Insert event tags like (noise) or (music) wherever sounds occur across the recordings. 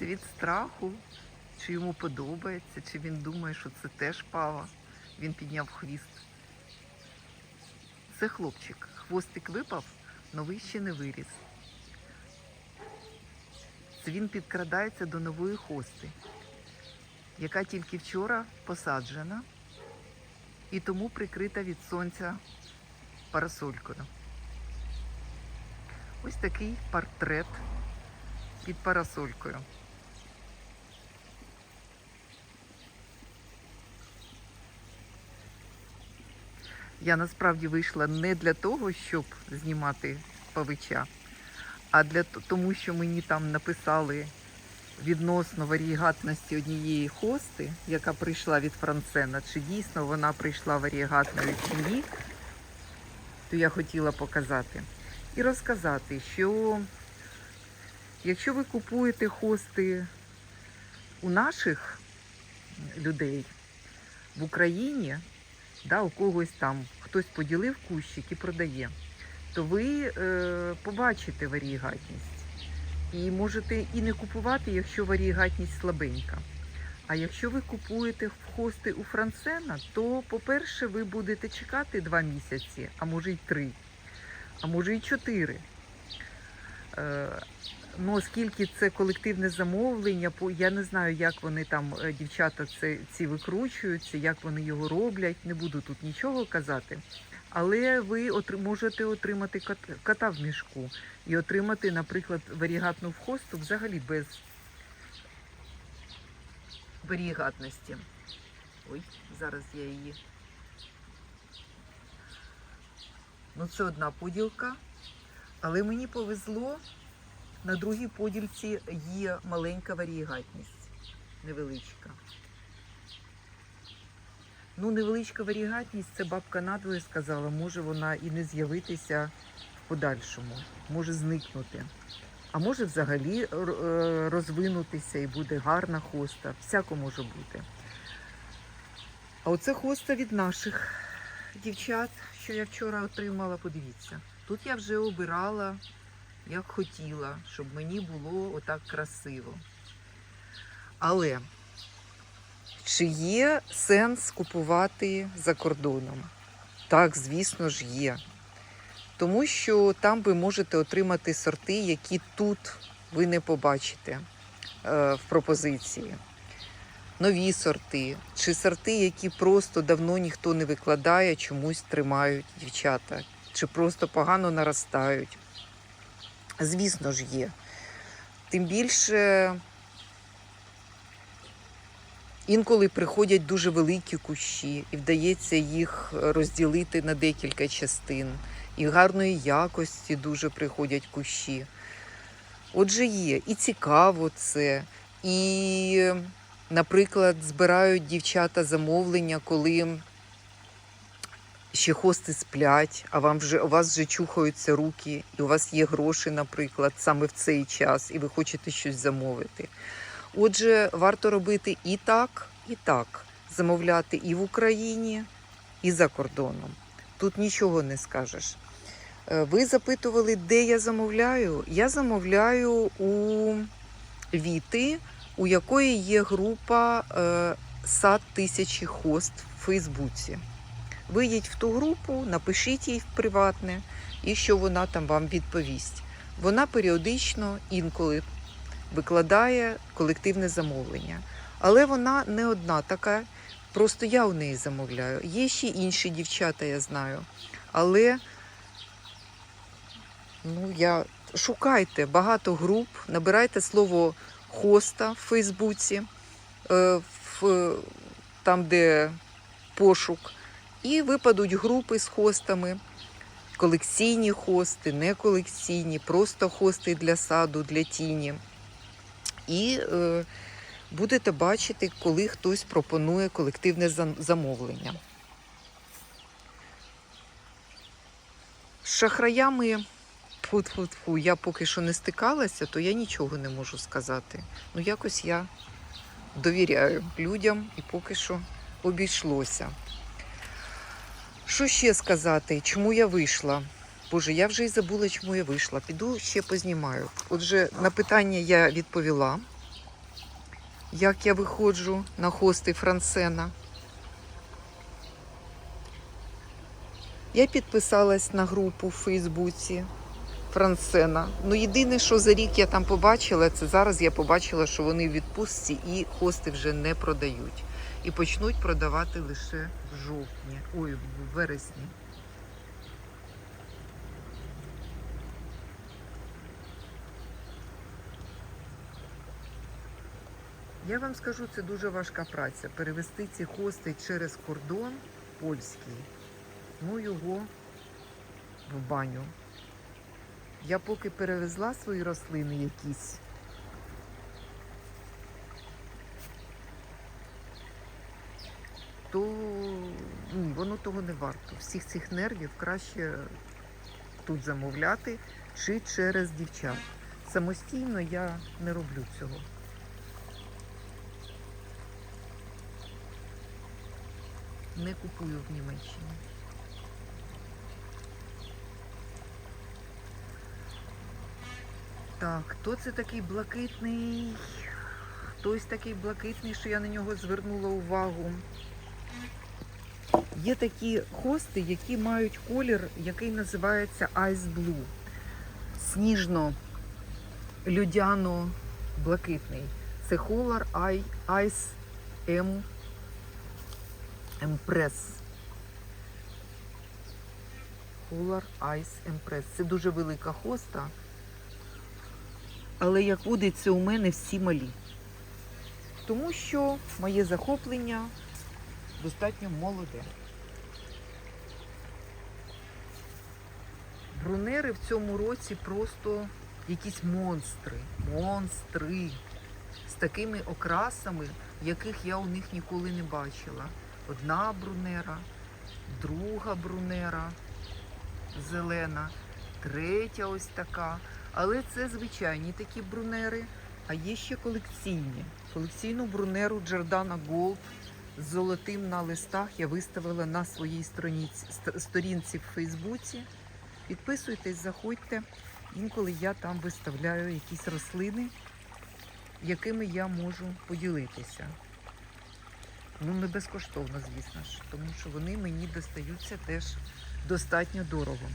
це від страху, чи йому подобається, чи він думає, що це теж пава. Він підняв хвіст. Це хлопчик. Хвостик випав, новий ще не виріс. Він підкрадається до нової хости, яка тільки вчора посаджена і тому прикрита від сонця парасолькою. Ось такий портрет під парасолькою. Я насправді вийшла не для того, щоб знімати павича, а для тому, що мені там написали відносно варієгатності однієї хости, яка прийшла від Францена, чи дійсно вона прийшла варієгатною чи ні, то я хотіла показати. І розказати, що якщо ви купуєте хости у наших людей в Україні, да, у когось там хтось поділив кущик і продає, то ви е, побачите варієгатність. І можете і не купувати, якщо варієгатність слабенька. А якщо ви купуєте в хости у Францена, то, по-перше, ви будете чекати два місяці, а може й три, а може й чотири. Е, Ну, оскільки це колективне замовлення, я не знаю, як вони там, е, дівчата, це, ці викручуються, як вони його роблять. Не буду тут нічого казати. Але ви отри- можете отримати кот- кота в мішку і отримати, наприклад, варігатну вхосту взагалі без варігатності. Ой, зараз я її. Ну, це одна поділка. Але мені повезло, на другій поділці є маленька варігатність. Невеличка. Ну, невеличка варігатність, це бабка надвоє сказала, може вона і не з'явитися в подальшому, може зникнути. А може взагалі е, розвинутися і буде гарна хоста. Всяко може бути. А оце хоста від наших дівчат, що я вчора отримала, подивіться. Тут я вже обирала, як хотіла, щоб мені було отак красиво. Але чи є сенс купувати за кордоном? Так, звісно ж, є. Тому що там ви можете отримати сорти, які тут ви не побачите е, в пропозиції. Нові сорти, чи сорти, які просто давно ніхто не викладає, чомусь тримають дівчата, чи просто погано наростають. Звісно ж, є. Тим більше інколи приходять дуже великі кущі, і вдається їх розділити на декілька частин. І гарної якості дуже приходять кущі. Отже, є і цікаво це, і, наприклад, збирають дівчата замовлення, коли ще хости сплять, а вам вже, у вас вже чухаються руки, і у вас є гроші, наприклад, саме в цей час, і ви хочете щось замовити. Отже, варто робити і так, і так. Замовляти і в Україні, і за кордоном. Тут нічого не скажеш. Е, Ви запитували, де я замовляю? Я замовляю у Віти, у якої є група е, Сад тисячі хост в Фейсбуці. Вийдіть в ту групу, напишіть їй в приватне, і що вона там вам відповість. Вона періодично інколи викладає колективне замовлення. Але вона не одна така, просто я у неї замовляю. Є ще інші дівчата, я знаю. Але ну, я... шукайте багато груп, набирайте слово хоста в Фейсбуці, е, в, там, де пошук, і випадуть групи з хостами. Колекційні хости, не колекційні, просто хости для саду, для тіні. І е, будете бачити, коли хтось пропонує колективне замовлення. З шахраями тьфу-тьфу-тьфу, я поки що не стикалася, то я нічого не можу сказати. Ну, якось я довіряю людям і поки що обійшлося. Що ще сказати? Чому я вийшла? Боже, я вже і забула, чому я вийшла. Піду ще познімаю. Отже, на питання я відповіла. як я виходжу на хости Франсена. Я підписалась на групу в Фейсбуці Франсена. Ну, єдине, що за рік я там побачила, це зараз я побачила, що вони в відпустці і хости вже не продають. І почнуть продавати лише в жовтні, ой, в вересні. Я вам скажу, це дуже важка праця. Перевести ці хости через кордон польський, ну його в баню. Я поки перевезла свої рослини якісь. То ні, воно того не варто. Всіх цих нервів краще тут замовляти чи через дівчат. Самостійно я не роблю цього. Не купую в Німеччині. Так, хто це такий блакитний? Хтось такий блакитний, що я на нього звернула увагу. Є такі хости, які мають колір, який називається Ice Blue. Сніжно людяно блакитний. Це Color Ice M Empress. Color Ice Empress. Це дуже велика хоста. Але як водиться, у мене всі малі. Тому що моє захоплення достатньо молоде. Брунери в цьому році просто якісь монстри. Монстри. З такими окрасами, яких я у них ніколи не бачила. Одна брунера, друга брунера зелена, третя ось така. Але це звичайні такі брунери, а є ще колекційні. Колекційну брунеру Джордана Голд з золотим на листах я виставила на своїй сторінці в Фейсбуці. Підписуйтесь, заходьте. Інколи я там виставляю якісь рослини, якими я можу поділитися. Ну, не безкоштовно, звісно ж, тому що вони мені достаються теж достатньо дорого.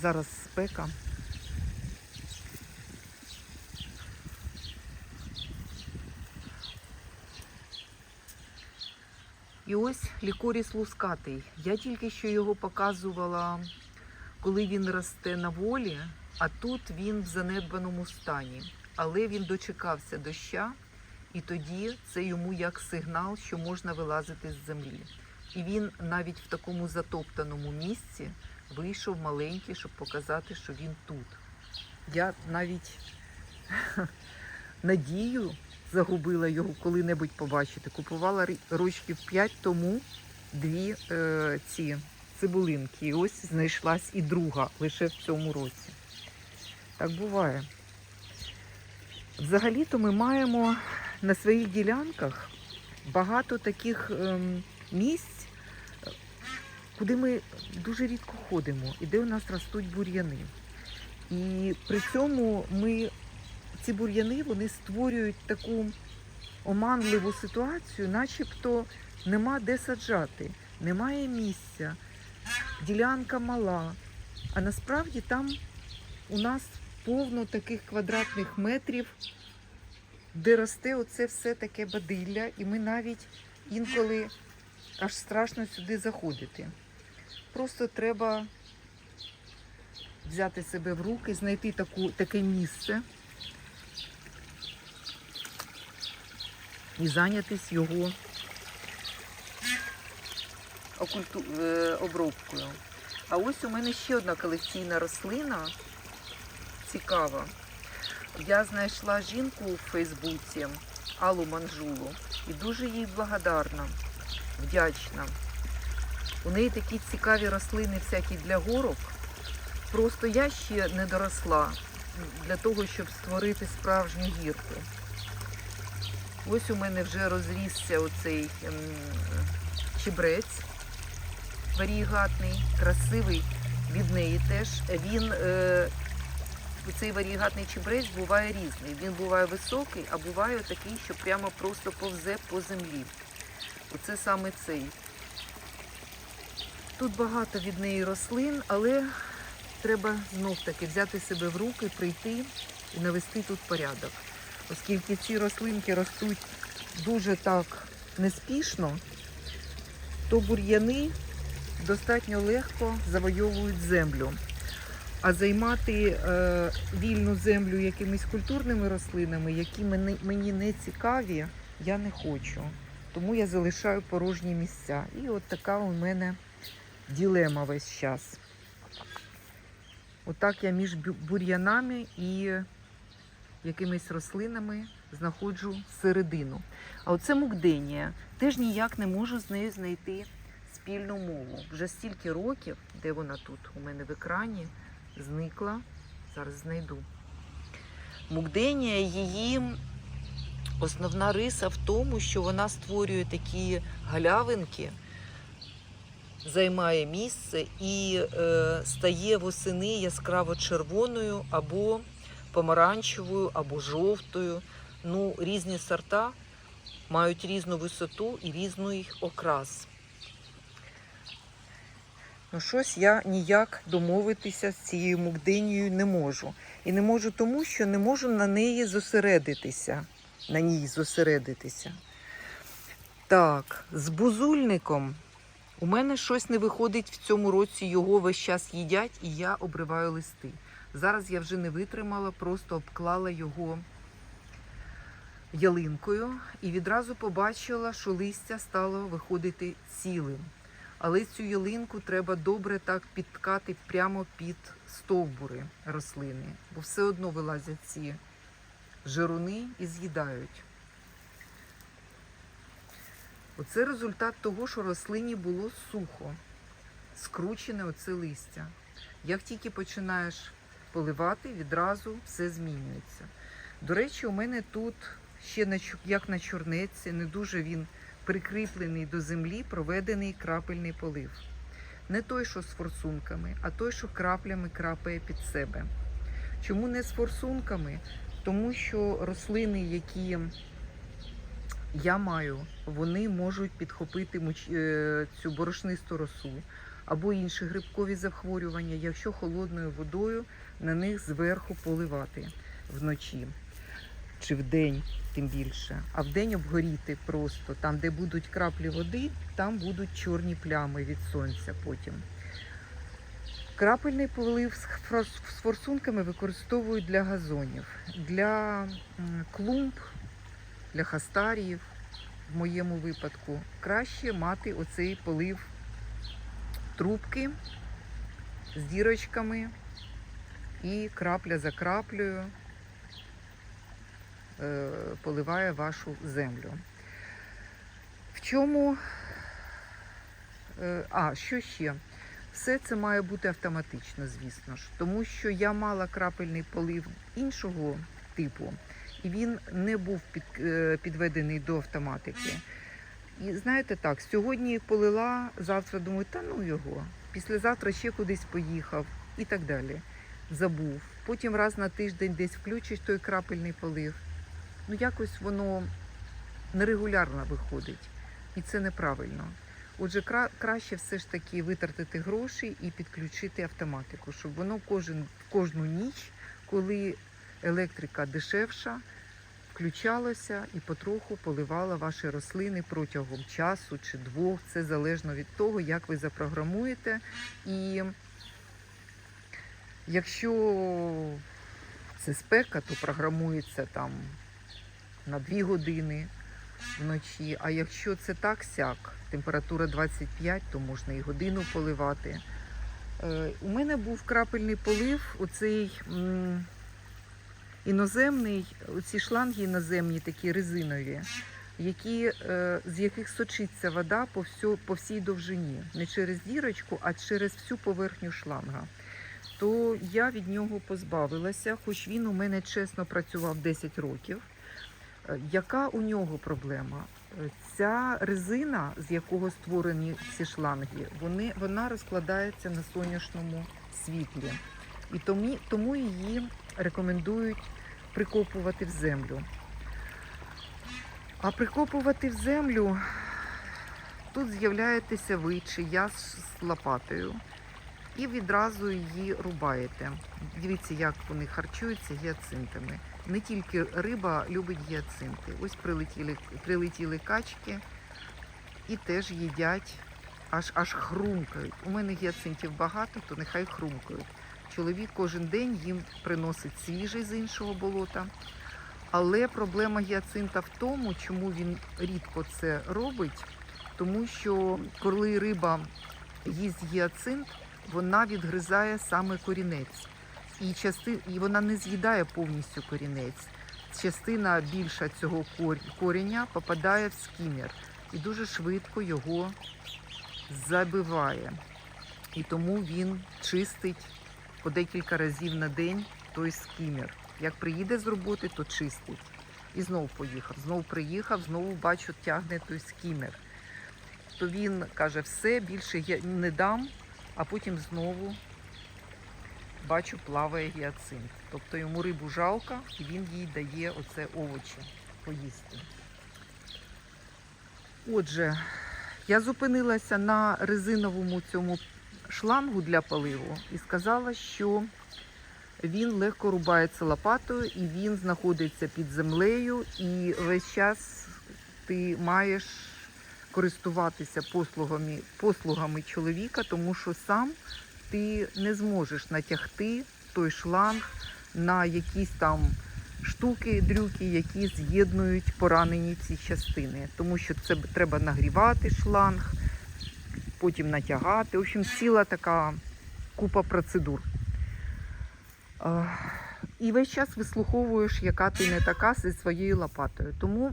Зараз спека. І ось лікоріс лускатий. Я тільки що його показувала, коли він росте на волі, а тут він в занедбаному стані. Але він дочекався доща, і тоді це йому як сигнал, що можна вилазити з землі. І він навіть в такому затоптаному місці вийшов маленький, щоб показати, що він тут. Я навіть (laughs) надію загубила його коли-небудь побачити. Купувала рочків 5 тому дві е, ці цибулинки. І ось знайшлась і друга лише в цьому році. Так буває. Взагалі-то ми маємо на своїх ділянках багато таких ем, місць, е, куди ми дуже рідко ходимо і де у нас ростуть бур'яни. І при цьому ми ці бур'яни вони створюють таку оманливу ситуацію, начебто нема де саджати, немає місця, ділянка мала. А насправді там у нас повно таких квадратних метрів, де росте оце все таке бадилля, і ми навіть інколи аж страшно сюди заходити. Просто треба взяти себе в руки, знайти таку, таке місце і зайнятися його окульту... е, обробкою. А ось у мене ще одна колекційна рослина цікава. Я знайшла жінку у Фейсбуці Аллу Манжулу і дуже їй благодарна, вдячна. У неї такі цікаві рослини всякі для горок. Просто я ще не доросла для того, щоб створити справжню гірку. Ось у мене вже розрісся оцей ем, чебрець варігатний, красивий, від неї теж. Він е, цей варігатний чебрець буває різний. Він буває високий, а буває такий, що прямо просто повзе по землі. Оце саме цей. Тут багато від неї рослин, але треба знов таки взяти себе в руки, прийти і навести тут порядок. Оскільки ці рослинки ростуть дуже так неспішно, то бур'яни достатньо легко завойовують землю. А займати е, вільну землю якимись культурними рослинами, які мені, мені не цікаві, я не хочу. Тому я залишаю порожні місця. І от така у мене ділема весь час. Отак я між бур'янами і якимись рослинами знаходжу середину. А оце мукденія. Теж ніяк не можу з нею знайти спільну мову. Вже стільки років, де вона тут у мене в екрані, зникла. Зараз знайду. Мукденія її основна риса в тому, що вона створює такі галявинки, займає місце і е, стає восени яскраво червоною або помаранчевою, або жовтою. Ну, різні сорта мають різну висоту і різний окрас. Ну, щось я ніяк домовитися з цією мукденією не можу. І не можу тому, що не можу на неї зосередитися. На ній зосередитися. Так, з бузульником у мене щось не виходить в цьому році, його весь час їдять, і я обриваю листи. Зараз я вже не витримала, просто обклала його ялинкою і відразу побачила, що листя стало виходити цілим. Але цю ялинку треба добре так підткати прямо під стовбури рослини, бо все одно вилазять ці жируни і з'їдають. Оце результат того, що рослині було сухо, скручене оце листя. Як тільки починаєш поливати, відразу все змінюється. До речі, у мене тут ще як на чорнеці, не дуже він прикріплений до землі, проведений крапельний полив. Не той, що з форсунками, а той, що краплями крапає під себе. Чому не з форсунками? Тому що рослини, які я маю, вони можуть підхопити е, цю борошнисту росу або інші грибкові захворювання, якщо холодною водою на них зверху поливати вночі чи вдень, тим більше. А вдень обгоріти просто. Там, де будуть краплі води, там будуть чорні плями від сонця потім. Крапельний полив з форсунками використовують для газонів, для клумб, для хастаріїв. В моєму випадку краще мати оцей полив трубки з дірочками і крапля за краплею е, поливає вашу землю. В чому? е, А, що ще? Все це має бути автоматично, звісно ж, тому що я мала крапельний полив іншого типу, і він не був під, е, підведений до автоматики. І знаєте так, сьогодні полила, завтра думаю, та ну його. Післязавтра ще кудись поїхав і так далі. Забув. Потім раз на тиждень десь включиш той крапельний полив. Ну якось воно нерегулярно виходить. І це неправильно. Отже, кра- краще все ж таки витратити гроші і підключити автоматику, щоб воно кожен, кожну ніч, коли електрика дешевша, включалося і потроху поливала ваші рослини протягом часу чи двох. Це залежно від того, як ви запрограмуєте. І якщо це спека, то програмується там на 2 години вночі. А якщо це так сяк, температура 25, то можна і годину поливати. Е, у мене був крапельний полив, оцей іноземний, оці шланги іноземні, такі резинові, які, е, з яких сочиться вода по, всю, по всій довжині. Не через дірочку, а через всю поверхню шланга. То я від нього позбавилася, хоч він у мене чесно працював 10 років. Е, Яка у нього проблема? Е, Ця резина, з якого створені ці шланги, вони, вона розкладається на сонячному світлі. І тому, тому її рекомендують прикопувати в землю. А прикопувати в землю тут з'являєтеся ви чи я з лопатою і відразу її рубаєте. Дивіться, як вони харчуються гіацинтами. Не тільки риба любить гіацинти. Ось прилетіли, прилетіли качки і теж їдять, аж аж хрумкають. У мене гіацинтів багато, то нехай хрумкають. Чоловік кожен день їм приносить свіжий з іншого болота. Але проблема гіацинта в тому, чому він рідко це робить, тому що коли риба їсть гіацинт, вона відгризає саме корінець. І, части... і вона не з'їдає повністю корінець. Частина більша цього коріння попадає в скімер і дуже швидко його забиває. І тому він чистить по декілька разів на день той скімер. Як приїде з роботи, то чистить. І знов поїхав. Знов приїхав, знову бачу, тягне той скімер. То він каже, все, більше я не дам, а потім знову бачу, плаває гіацинт. Тобто йому рибу жалко, і він їй дає оце овочі поїсти. Отже, я зупинилася на резиновому цьому шлангу для поливу і сказала, що він легко рубається лопатою і він знаходиться під землею, і весь час ти маєш користуватися послугами, послугами чоловіка, тому що сам ти не зможеш натягти той шланг на якісь там штуки, дрюки, які з'єднують поранені ці частини. Тому що це треба нагрівати шланг, потім натягати. В общем, ціла така купа процедур. Е, І весь час вислуховуєш, яка ти не така зі своєю лопатою. Тому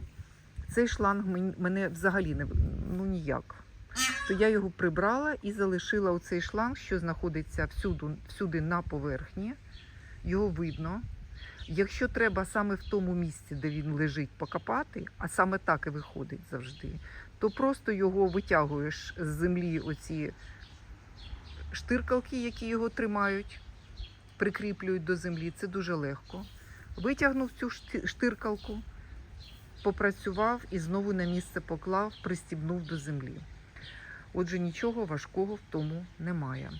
цей шланг мене взагалі не ну ніяк. То я його прибрала і залишила оцей шланг, що знаходиться всюди, всюди на поверхні. Його видно. Якщо треба саме в тому місці, де він лежить, покопати, а саме так і виходить завжди, то просто його витягуєш з землі оці штиркалки, які його тримають, прикріплюють до землі. Це дуже легко. Витягнув цю штиркалку, попрацював і знову на місце поклав, пристібнув до землі. Отже, нічого важкого в тому немає.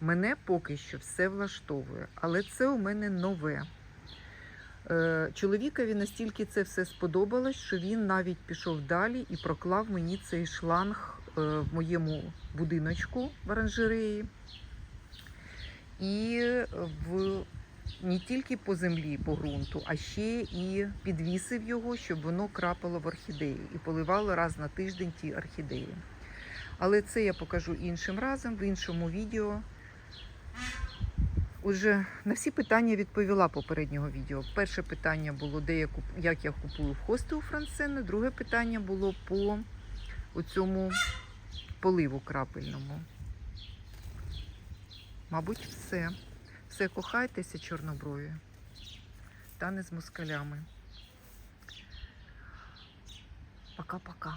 Мене поки що все влаштовує, але це у мене нове. Е, Чоловікові настільки це все сподобалось, що він навіть пішов далі і проклав мені цей шланг е, в моєму будиночку в оранжереї. І в не тільки по землі, по ґрунту, а ще і підвісив його, щоб воно крапало в орхідеї і поливало раз на тиждень ті орхідеї. Але це я покажу іншим разом, в іншому відео. Отже, на всі питання відповіла попереднього відео. Перше питання було, де я куп... як я купую в хости у Францени. Друге питання було по цьому поливу крапельному. Мабуть, все. Все, кохайтеся, чорноброві. Та не з москалями. Пока-пока.